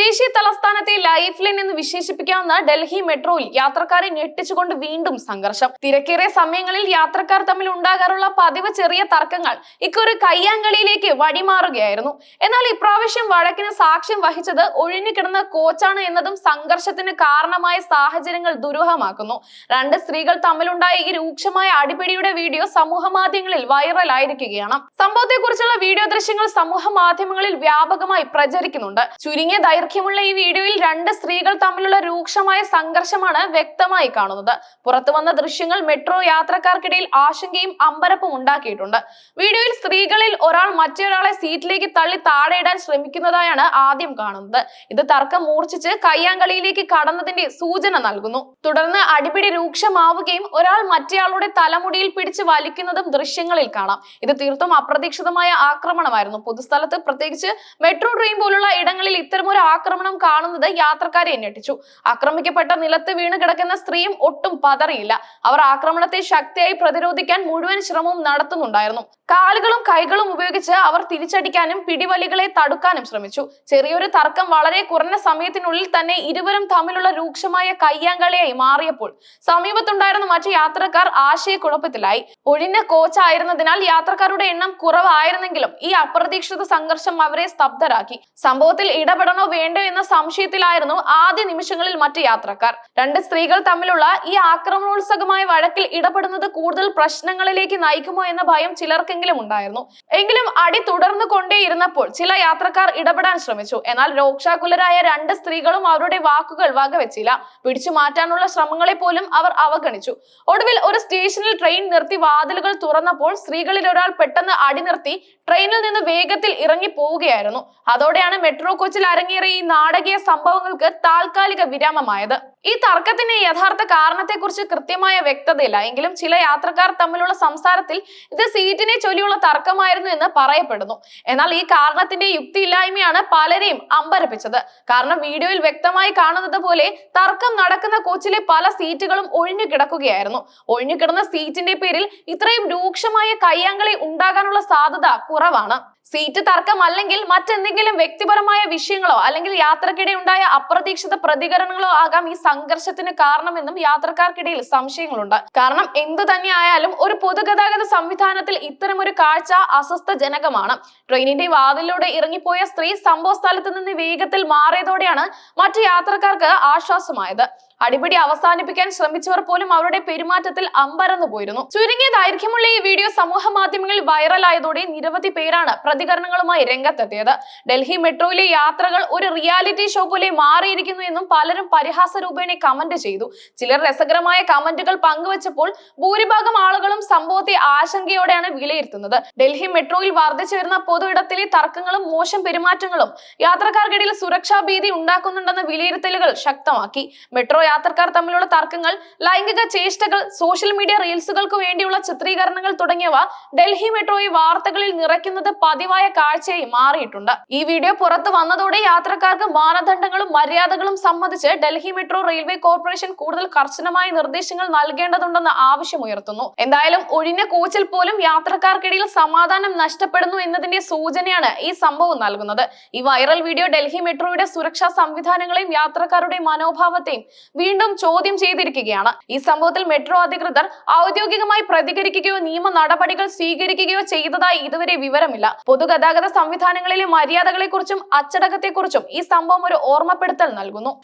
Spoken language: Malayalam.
ദേശീയ തലസ്ഥാനത്തെ ലൈഫ് ലൈൻ എന്ന് വിശേഷിപ്പിക്കാവുന്ന ഡൽഹി മെട്രോയിൽ യാത്രക്കാരെ ഞെട്ടിച്ചുകൊണ്ട് വീണ്ടും സംഘർഷം. തിരക്കേറിയ സമയങ്ങളിൽ യാത്രക്കാർ തമ്മിൽ ഉണ്ടാകാറുള്ള പതിവ് ചെറിയ തർക്കങ്ങൾ ഇക്കൊരു കയ്യാങ്കളിയിലേക്ക് വഴിമാറുകയായിരുന്നു. എന്നാൽ ഇപ്രാവശ്യം വഴക്കിന് സാക്ഷ്യം വഹിച്ചത് ഒഴിഞ്ഞുകിടന്ന കോച്ചാണ് എന്നതും സംഘർഷത്തിന് കാരണമായ സാഹചര്യങ്ങൾ ദുരൂഹമാക്കുന്നു. രണ്ട് സ്ത്രീകൾ തമ്മിലുണ്ടായ ഈ രൂക്ഷമായ അടിപിടിയുടെ വീഡിയോ സമൂഹ മാധ്യമങ്ങളിൽ വൈറലായിരിക്കുകയാണ്. സംഭവത്തെക്കുറിച്ചുള്ള വീഡിയോ ദൃശ്യങ്ങൾ സമൂഹ മാധ്യമങ്ങളിൽ വ്യാപകമായി പ്രചരിക്കുന്നുണ്ട്. ചുരുങ്ങിയ ദൈർഘ്യമുള്ള ഈ വീഡിയോയിൽ രണ്ട് സ്ത്രീകൾ തമ്മിലുള്ള രൂക്ഷമായ സംഘർഷമാണ് വ്യക്തമായി കാണുന്നത്. പുറത്തു വന്ന ദൃശ്യങ്ങൾ മെട്രോ യാത്രക്കാർക്കിടയിൽ ആശങ്കയും അമ്പരപ്പും ഉണ്ടാക്കിയിട്ടുണ്ട്. വീഡിയോയിൽ സ്ത്രീകളിൽ ഒരാൾ മറ്റൊരാളെ സീറ്റിലേക്ക് തള്ളി താഴെയിടാൻ ശ്രമിക്കുന്നതായാണ് ആദ്യം കാണുന്നത്. ഇത് തർക്കം മൂർച്ഛിച്ച് കയ്യാങ്കളിയിലേക്ക് കടന്നതിന്റെ സൂചന നൽകുന്നു. തുടർന്ന് അടിപിടി രൂക്ഷമാവുകയും ഒരാൾ മറ്റേയാളുടെ തലമുടിയിൽ പിടിച്ച് വലിക്കുന്നതും ദൃശ്യങ്ങളിൽ കാണാം. ഇത് തീർത്തും അപ്രതീക്ഷിതമായ ആക്രമണമായിരുന്നു. പൊതുസ്ഥലത്ത് പ്രത്യേകിച്ച് മെട്രോ ട്രെയിൻ പോലുള്ള ഇടങ്ങളിൽ ഇത്തരമൊരു ആക്രമണം കാണുന്നത് യാത്രക്കാരെ ഞെട്ടിച്ചു. ആക്രമിക്കപ്പെട്ട നിലത്ത് വീണ് കിടക്കുന്ന സ്ത്രീയും ഒട്ടും പതറിയില്ല. അവർ ആക്രമണത്തെ ശക്തിയായി പ്രതിരോധിക്കാൻ മുഴുവൻ ശ്രമവും നടത്തുന്നുണ്ടായിരുന്നു. കാലുകളും കൈകളും ഉപയോഗിച്ച് അവർ തിരിച്ചടിക്കാനും പിടിവലികളെ തടുക്കാനും ശ്രമിച്ചു. ചെറിയൊരു തർക്കം വളരെ കുറഞ്ഞ സമയത്തിനുള്ളിൽ തന്നെ ഇരുവരും തമ്മിലുള്ള രൂക്ഷമായ കയ്യാങ്കളിയായി മാറിയപ്പോൾ സമീപത്തുണ്ടായിരുന്ന മറ്റു യാത്രക്കാർ ആശയക്കുഴപ്പത്തിലായി. ഒഴിഞ്ഞ കോച്ചായിരുന്നതിനാൽ യാത്രക്കാരുടെ എണ്ണം കുറവായിരുന്നെങ്കിലും ഈ അപ്രതീക്ഷിത സംഘർഷം അവരെ സ്തബ്ധരാക്കി. സംഭവത്തിൽ ഇടപെടണോ വേണ്ടോ എന്ന സംശയത്തിലായിരുന്നു ആദ്യ നിമിഷങ്ങളിൽ മറ്റ് യാത്രക്കാർ. രണ്ട് സ്ത്രീകൾ തമ്മിലുള്ള ഈ ആക്രമണോത്സകമായ വഴക്കിൽ ഇടപെടുന്നത് കൂടുതൽ പ്രശ്നങ്ങളിലേക്ക് നയിക്കുമോ എന്ന ഭയം ചിലർക്കെങ്കിലും ഉണ്ടായിരുന്നു. എങ്കിലും അടി തുടർന്നു കൊണ്ടേയിരുന്നപ്പോൾ ചില യാത്രക്കാർ ഇടപെടാൻ ശ്രമിച്ചു. എന്നാൽ രോക്ഷാകുലരായ രണ്ട് സ്ത്രീകളും അവരുടെ വാക്കുകൾ വകവെച്ചില്ല. പിടിച്ചു മാറ്റാനുള്ള ശ്രമങ്ങളെ പോലും അവർ അവഗണിച്ചു. ഒടുവിൽ ഒരു സ്റ്റേഷനിൽ ട്രെയിൻ നിർത്തി വാതിലുകൾ തുറന്നപ്പോൾ സ്ത്രീകളിൽ ഒരാൾ പെട്ടെന്ന് അടി നിർത്തി ട്രെയിനിൽ നിന്ന് വേഗത്തിൽ ഇറങ്ങി പോവുകയായിരുന്നു അതോടെയാണ് മെട്രോ കോച്ചിൽ അരങ്ങേറിയ ഈ നാടകീയ സംഭവങ്ങൾക്ക് താൽക്കാലിക വിരാമമായത്. ഈ തർക്കത്തിന്റെ യഥാർത്ഥ കാരണത്തെക്കുറിച്ച് കൃത്യമായ വ്യക്തതയില്ല. എങ്കിലും ചില യാത്രക്കാർ തമ്മിലുള്ള സംസാരത്തിൽ ഇത് സീറ്റിനെ ചൊല്ലിയുള്ള തർക്കമായിരുന്നു എന്ന് പറയപ്പെടുന്നു. എന്നാൽ ഈ കാരണത്തിന്റെ യുക്തിയില്ലായ്മയാണ് പലരെയും അമ്പരപ്പിച്ചത്. കാരണം വീഡിയോയിൽ വ്യക്തമായി കാണുന്നത് പോലെ തർക്കം നടക്കുന്ന കോച്ചിലെ പല സീറ്റുകളും ഒഴിഞ്ഞു കിടക്കുകയായിരുന്നു. ഒഴിഞ്ഞു കിടന്ന സീറ്റിന്റെ പേരിൽ ഇത്രയും രൂക്ഷമായ കയ്യാങ്കളി ഉണ്ടാകാനുള്ള സാധ്യത കുറവാണ്. സീറ്റ് തർക്കം അല്ലെങ്കിൽ മറ്റെന്തെങ്കിലും വ്യക്തിപരമായ വിഷയങ്ങളോ അല്ലെങ്കിൽ യാത്രക്കിടെ ഉണ്ടായ അപ്രതീക്ഷിത പ്രതികരണങ്ങളോ ആകാം ഈ സംഘർഷത്തിന് കാരണമെന്നും യാത്രക്കാർക്കിടയിൽ സംശയങ്ങളുണ്ട്. കാരണം എന്തു തന്നെയായാലും ഒരു പൊതുഗതാഗത സംവിധാനത്തിൽ ഇത്തരം ഒരു കാഴ്ച അസ്വസ്ഥജനകമാണ്. ട്രെയിനിന്റെ വാതിലൂടെ ഇറങ്ങിപ്പോയ സ്ത്രീ സംഭവ സ്ഥലത്ത് നിന്ന് വേഗത്തിൽ മാറിയതോടെയാണ് മറ്റു യാത്രക്കാർക്ക് ആശ്വാസമായത്. അടിപിടി അവസാനിപ്പിക്കാൻ ശ്രമിച്ചവർ പോലും അവരുടെ പെരുമാറ്റത്തിൽ അമ്പരന്നു പോയിരുന്നു. ചുരുങ്ങിയ ദൈർഘ്യമുള്ള ഈ വീഡിയോ സമൂഹ മാധ്യമങ്ങളിൽ വൈറലായതോടെ നിരവധി പേരാണ് പ്രതികരണങ്ങളുമായി രംഗത്തെത്തിയത്. ഡൽഹി മെട്രോയിലെ യാത്രകൾ ഒരു റിയാലിറ്റി ഷോ പോലെ മാറിയിരിക്കുന്നു എന്നും പലരും പരിഹാസ രൂപേണ കമന്റ് ചെയ്തു. ചിലർ രസകരമായ കമന്റുകൾ പങ്കുവച്ചപ്പോൾ ഭൂരിഭാഗം ആളുകളും സംഭവത്തെ ആശങ്കയോടെയാണ് വിലയിരുത്തുന്നത്. ഡൽഹി മെട്രോയിൽ വർദ്ധിച്ചു വരുന്ന പൊതു ഇടത്തിലെ തർക്കങ്ങളും മോശം പെരുമാറ്റങ്ങളും യാത്രക്കാർക്കിടയിൽ സുരക്ഷാ ഭീതി ഉണ്ടാക്കുന്നുണ്ടെന്ന വിലയിരുത്തലുകൾ ശക്തമാക്കി. മെട്രോ യാത്രക്കാർ തമ്മിലുള്ള തർക്കങ്ങൾ ലൈംഗിക ചേഷ്ടകൾ സോഷ്യൽ മീഡിയ റീൽസുകൾക്ക് വേണ്ടിയുള്ള ചിത്രീകരണങ്ങൾ തുടങ്ങിയവ ഡൽഹി മെട്രോയെ വാർത്തകളിൽ നിറയ്ക്കുന്നത് പതിവായ കാഴ്ചയായി മാറിയിട്ടുണ്ട്. ഈ വീഡിയോ പുറത്തു വന്നതോടെ യാത്രക്കാർക്ക് മാനദണ്ഡങ്ങളും മര്യാദകളും സംബന്ധിച്ച് ഡൽഹി മെട്രോ റെയിൽവേ കോർപ്പറേഷൻ കൂടുതൽ കർശനമായ നിർദ്ദേശങ്ങൾ നൽകേണ്ടതുണ്ടെന്ന് ആവശ്യമുയർത്തുന്നു. എന്തായാലും ഒഴിഞ്ഞ കോച്ചിൽ പോലും യാത്രക്കാർക്കിടയിൽ സമാധാനം നഷ്ടപ്പെടുന്നു എന്നതിന്റെ സൂചനയാണ് ഈ സംഭവം നൽകുന്നത്. ഈ വൈറൽ വീഡിയോ ഡൽഹി മെട്രോയുടെ സുരക്ഷാ സംവിധാനങ്ങളെയും യാത്രക്കാരുടെ മനോഭാവത്തെയും വീണ്ടും ചോദ്യം ചെയ്തിരിക്കുകയാണ്. ഈ സംഭവത്തിൽ മെട്രോ അധികൃതർ ഔദ്യോഗികമായി പ്രതികരിക്കുകയോ നിയമ നടപടികൾ സ്വീകരിക്കുകയോ ചെയ്തതായി ഇതുവരെ വിവരമില്ല. പൊതുഗതാഗത സംവിധാനങ്ങളിലെ മര്യാദകളെക്കുറിച്ചും അച്ചടക്കത്തെക്കുറിച്ചും ഈ സംഭവം ഒരു ഓർമ്മപ്പെടുത്തൽ നൽകുന്നു.